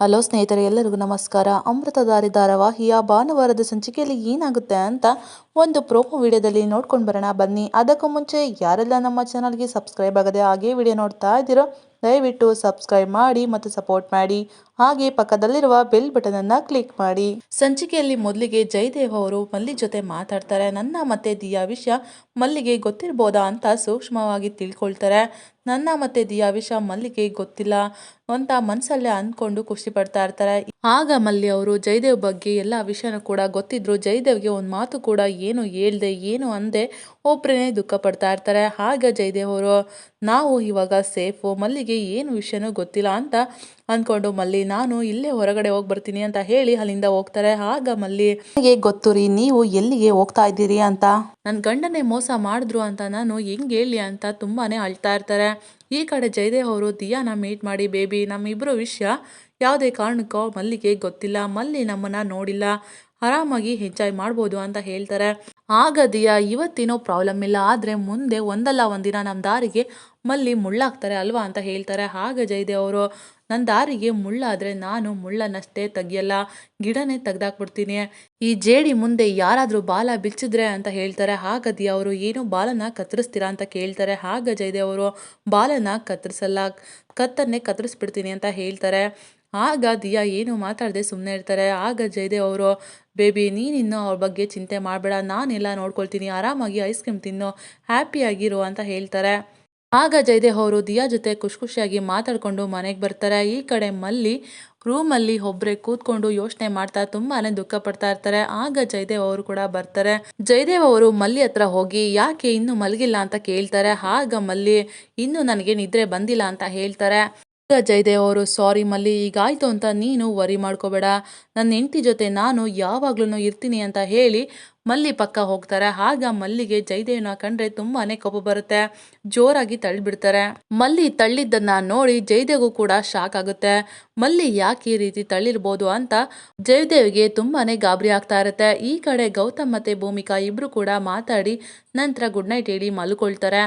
Hello ಸ್ನೇಹಿತರೆ, ಎಲ್ಲರಿಗೂ ನಮಸ್ಕಾರ. ಅಮೃತಧಾರಿ ಧಾರಾವಾಹಿಯ ಭಾನುವಾರದ ಸಂಚಿಕೆಯಲ್ಲಿ ಏನಾಗುತ್ತೆ ಅಂತ ಒಂದು ಪ್ರೋಮೋ ವಿಡಿಯೋದಲ್ಲಿ ನೋಡ್ಕೊಂಡು ಬರೋಣ. ಬನ್ನಿ. ಅದಕ್ಕೂ ಮುಂಚೆ ಯಾರೆಲ್ಲ ನಮ್ಮ ಚಾನಲ್ಗೆ ಸಬ್ಸ್ಕ್ರೈಬ್ ಆಗದೆ ಹಾಗೆ ವಿಡಿಯೋ ನೋಡ್ತಾ ಇದ್ದೀರೋ, ದಯವಿಟ್ಟು ಸಬ್ಸ್ಕ್ರೈಬ್ ಮಾಡಿ ಮತ್ತು ಸಪೋರ್ಟ್ ಮಾಡಿ. ಹಾಗೆ ಪಕ್ಕದಲ್ಲಿರುವ ಬೆಲ್ ಬಟನ್ ಅನ್ನ ಕ್ಲಿಕ್ ಮಾಡಿ. ಸಂಚಿಕೆಯಲ್ಲಿ ಮೊದಲಿಗೆ ಜಯದೇವ್ ಅವರು ಮಲ್ಲಿ ಜೊತೆ ಮಾತಾಡ್ತಾರೆ. ನನ್ನ ಮತ್ತೆ ದಿಯಾ ವಿಷಯ ಮಲ್ಲಿಗೆ ಗೊತ್ತಿರ್ಬೋದಾ ಅಂತ ಸೂಕ್ಷ್ಮವಾಗಿ ತಿಳ್ಕೊಳ್ತಾರೆ. ನನ್ನ ಮತ್ತೆ ದಿಯಾ ವಿಷಯ ಮಲ್ಲಿಗೆ ಗೊತ್ತಿಲ್ಲ ಅಂತ ಮನಸ್ಸಲ್ಲೇ ಅಂದ್ಕೊಂಡು ಖುಷಿ ಪಡ್ತಾ ಇರ್ತಾರೆ. ಆಗ ಮಲ್ಲಿ ಅವರು ಜಯದೇವ್ ಬಗ್ಗೆ ಎಲ್ಲ ವಿಷಯನೂ ಕೂಡ ಗೊತ್ತಿದ್ರು. ಜಯದೇವ್ಗೆ ಒಂದು ಮಾತು ಕೂಡ ಏನು ಹೇಳ್ದೆ, ಏನು ಅಂದೆ ಒಬ್ಬರೇ ದುಃಖ ಪಡ್ತಾ ಇರ್ತಾರೆ. ಆಗ ಜಯದೇವ್ ಅವರು, ನಾವು ಇವಾಗ ಸೇಫು, ಮಲ್ಲಿಗೆ ಏನು ವಿಷಯನೂ ಗೊತ್ತಿಲ್ಲ ಅಂತ ಅಂದ್ಕೊಂಡು ಮಲ್ಲಿ ನಾನು ಇಲ್ಲೇ ಹೊರಗಡೆ ಹೋಗಿ ಬರ್ತೀನಿ ಅಂತ ಹೇಳಿ ಅಲ್ಲಿಂದ ಹೋಗ್ತಾರೆ. ಆಗ ಮಲ್ಲಿ, ನನಗೆ ಗೊತ್ತು ರೀ, ನೀವು ಎಲ್ಲಿಗೆ ಹೋಗ್ತಾ ಇದ್ದೀರಿ ಅಂತ? ನನ್ನ ಗಂಡನೇ ಮೋಸ ಮಾಡಿದ್ರು ಅಂತ ನಾನು ಹೆಂಗ್ ಹೇಳಿ ಅಂತ ತುಂಬಾನೇ ಅಳ್ತಾ ಇರ್ತಾರೆ. ಈ ಕಡೆ ಜಯದೇವ್ ಅವರು, ದಿಯಾನ ಮೀಟ್ ಮಾಡಿ, ಬೇಬಿ ನಮ್ಮಿಬ್ಬರು ವಿಷಯ ಯಾವುದೇ ಕಾರಣಕ್ಕೋ ಮಲ್ಲಿಗೆ ಗೊತ್ತಿಲ್ಲ. ಮಲ್ಲಿ ನಮ್ಮನ್ನು ನೋಡಿಲ್ಲ. ಆರಾಮಾಗಿ ಎಂಜಾಯ್ ಮಾಡ್ಬೋದು ಅಂತ ಹೇಳ್ತಾರೆ. ಆಗ ಇವತ್ತಿನೋ ಇವತ್ತೇನೋ ಪ್ರಾಬ್ಲಮ್ ಇಲ್ಲ. ಆದರೆ ಮುಂದೆ ಒಂದಲ್ಲ, ಒಂದಿನ ನಮ್ಮ ದಾರಿಗೆ ಮಲ್ಲಿ ಮುಳ್ಳಾಗ್ತಾರೆ ಅಲ್ವಾ ಅಂತ ಹೇಳ್ತಾರೆ. ಹಾಗ ಜಯದೇವ್ ಅವರು ನನ್ನ ದಾರಿಗೆ ಮುಳ್ಳಾದರೆ ನಾನು ಮುಳ್ಳನ್ನಷ್ಟೇ ತೆಗಿಯಲ್ಲ, ಗಿಡನೇ ತೆಗ್ದಾಕ್ಬಿಡ್ತೀನಿ. ಈ ಜೇಡಿ ಮುಂದೆ ಯಾರಾದರೂ ಬಾಲ ಬಿಚ್ಚಿದ್ರೆ ಅಂತ ಹೇಳ್ತಾರೆ. ಹಾಗದಿ ಅವರು, ಏನು ಬಾಲನ ಕತ್ತರಿಸ್ತೀರಾ ಅಂತ ಕೇಳ್ತಾರೆ. ಹಾಗ ಜಯದೇವ್ ಅವರು, ಬಾಲನ ಕತ್ತರಿಸಲ್ಲ, ಕತ್ತನ್ನೇ ಕತ್ತರಿಸ್ಬಿಡ್ತೀನಿ ಅಂತ ಹೇಳ್ತಾರೆ. ಆಗ ದಿಯಾ ಏನು ಮಾತಾಡದೆ ಸುಮ್ಮನೆ ಇರ್ತಾರೆ. ಆಗ ಜಯದೇವ್ ಅವರು, ಬೇಬಿ, ನೀನಿನ್ನೂ ಅವ್ರ ಬಗ್ಗೆ ಚಿಂತೆ ಮಾಡಬೇಡ. ನಾನೆಲ್ಲ ನೋಡ್ಕೊಳ್ತೀನಿ. ಆರಾಮಾಗಿ ಐಸ್ ಕ್ರೀಮ್ ತಿನ್ನು. ಹ್ಯಾಪಿಯಾಗಿರು ಅಂತ ಹೇಳ್ತಾರೆ. ಆಗ ಜಯದೇವ್ ಅವರು ದಿಯಾ ಜೊತೆ ಖುಷಿ ಖುಷಿಯಾಗಿ ಮಾತಾಡಿಕೊಂಡು ಮನೆಗೆ ಬರ್ತಾರೆ. ಈ ಕಡೆ ಮಲ್ಲಿ, ರೂಮಲ್ಲಿ ಒಬ್ಬರೇ ಕೂತ್ಕೊಂಡು ಯೋಚನೆ ಮಾಡ್ತಾ ತುಂಬಾನೇ ದುಃಖ ಪಡ್ತಾ ಇರ್ತಾರೆ. ಆಗ ಜಯದೇವ್ ಅವರು ಕೂಡ ಬರ್ತಾರೆ. ಜಯದೇವ್ ಅವರು ಮಲ್ಲಿ ಹತ್ರ ಹೋಗಿ, ಯಾಕೆ ಇನ್ನು ಮಲಗಿಲ್ಲ? ಅಂತ ಕೇಳ್ತಾರೆ. ಆಗ ಮಲ್ಲಿ, ಇನ್ನು ನನಗೆ ನಿದ್ರೆ ಬಂದಿಲ್ಲ ಅಂತ ಹೇಳ್ತಾರೆ. ಆಗ ಜಯದೇವ್ ಅವರು ಸಾರಿ ಮಲ್ಲಿ, ಈಗಾಯ್ತು ಅಂತ ನೀನು ವರಿ ಮಾಡ್ಕೋಬೇಡ. ನನ್ನ ಹೆಂಡತಿ ಜೊತೆ ನಾನು ಯಾವಾಗ್ಲೂ ಇರ್ತೀನಿ ಅಂತ ಹೇಳಿ ಮಲ್ಲಿ ಪಕ್ಕ ಹೋಗ್ತಾರೆ. ಆಗ ಮಲ್ಲಿಗೆ ಜಯದೇವ್ನ ಕಂಡ್ರೆ ತುಂಬಾನೇ ಕೋಪ ಬರುತ್ತೆ. ಜೋರಾಗಿ ತಳ್ಳಿಬಿಡ್ತಾರೆ. ಮಲ್ಲಿ ತಳ್ಳಿದ್ದನ್ನ ನೋಡಿ ಜಯದೇವ್ಗೂ ಕೂಡ ಶಾಕ್ ಆಗುತ್ತೆ. ಮಲ್ಲಿ ಯಾಕೆ ಈ ರೀತಿ ತಳ್ಳಿರ್ಬೋದು ಅಂತ ಜಯದೇವ್ಗೆ ತುಂಬಾನೇ ಗಾಬರಿ ಆಗ್ತಾ ಇರುತ್ತೆ. ಈ ಕಡೆ ಗೌತಮ್ ಮತ್ತೆ ಭೂಮಿಕಾ ಇಬ್ರು ಕೂಡ ಮಾತಾಡಿ ನಂತರ ಗುಡ್ ನೈಟ್ ಹೇಳಿ ಮಲ್ಕೊಳ್ತಾರೆ.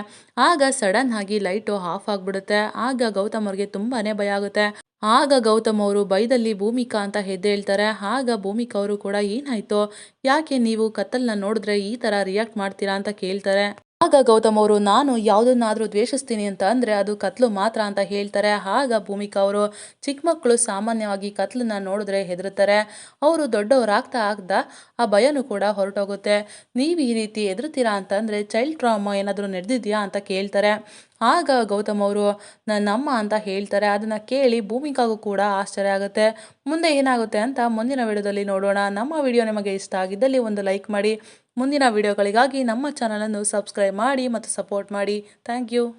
ಆಗ ಸಡನ್ ಆಗಿ ಲೈಟು ಆಫ್ ಆಗ್ಬಿಡುತ್ತೆ. ಆಗ ಗೌತಮ್ ಅವ್ರಿಗೆ ತುಂಬಾನೇ ಭಯ ಆಗುತ್ತೆ. ಆಗ ಗೌತಮ್ ಅವರು ಬೈದಲ್ಲಿ ಭೂಮಿಕಾ ಅಂತ ಹೆದ್ದೇಳ್ತಾರೆ. ಆಗ ಭೂಮಿಕಾ ಅವರು ಕೂಡ ಏನಾಯ್ತು? ಯಾಕೆ ನೀವು ಕತ್ತಲನ್ನ ನೋಡಿದ್ರೆ ಈ ತರ ರಿಯಾಕ್ಟ್ ಮಾಡ್ತೀರಾ ಅಂತ ಕೇಳ್ತಾರೆ. ಆಗ ಗೌತಮ್ ಅವರು, ನಾನು ಯಾವುದನ್ನಾದರೂ ದ್ವೇಷಿಸ್ತೀನಿ ಅಂತ ಅಂದ್ರೆ ಅದು ಕತ್ಲು ಮಾತ್ರ ಅಂತ ಹೇಳ್ತಾರೆ. ಆಗ ಭೂಮಿಕಾ ಅವರು, ಚಿಕ್ಕ ಮಕ್ಕಳು ಸಾಮಾನ್ಯವಾಗಿ ಕತ್ಲನ್ನ ನೋಡಿದ್ರೆ ಹೆದರ್ತಾರೆ ಅವರು ದೊಡ್ಡವರಾಗ್ತಾ ಆಗ್ತಾ ಆ ಭಯನೂ ಕೂಡ ಹೊರಟೋಗುತ್ತೆ. ನೀವು ಈ ರೀತಿ ಹೆದರ್ತೀರಾ ಅಂತಂದ್ರೆ ಚೈಲ್ಡ್ ಟ್ರಾಮಾ ಏನಾದರೂ ನಡೆದಿದೆಯಾ ಅಂತ ಕೇಳ್ತಾರೆ. ಆಗ ಗೌತಮ್ ಅವರು ನನ್ನಮ್ಮ ಅಂತ ಹೇಳ್ತಾರೆ. ಅದನ್ನು ಕೇಳಿ ಭೂಮಿಕಾಗೂ ಕೂಡ ಆಶ್ಚರ್ಯ ಆಗುತ್ತೆ. ಮುಂದೆ ಏನಾಗುತ್ತೆ ಅಂತ ಮುಂದಿನ ವಿಡಿಯೋದಲ್ಲಿ ನೋಡೋಣ. ನಮ್ಮ ವಿಡಿಯೋ ನಿಮಗೆ ಇಷ್ಟ ಆಗಿದ್ದಲ್ಲಿ ಒಂದು ಲೈಕ್ ಮಾಡಿ. ಮುಂದಿನ ವಿಡಿಯೋಗಳಿಗಾಗಿ ನಮ್ಮ ಚಾನಲನ್ನು ಸಬ್ಸ್ಕ್ರೈಬ್ ಮಾಡಿ ಮತ್ತು ಸಪೋರ್ಟ್ ಮಾಡಿ. Thank you.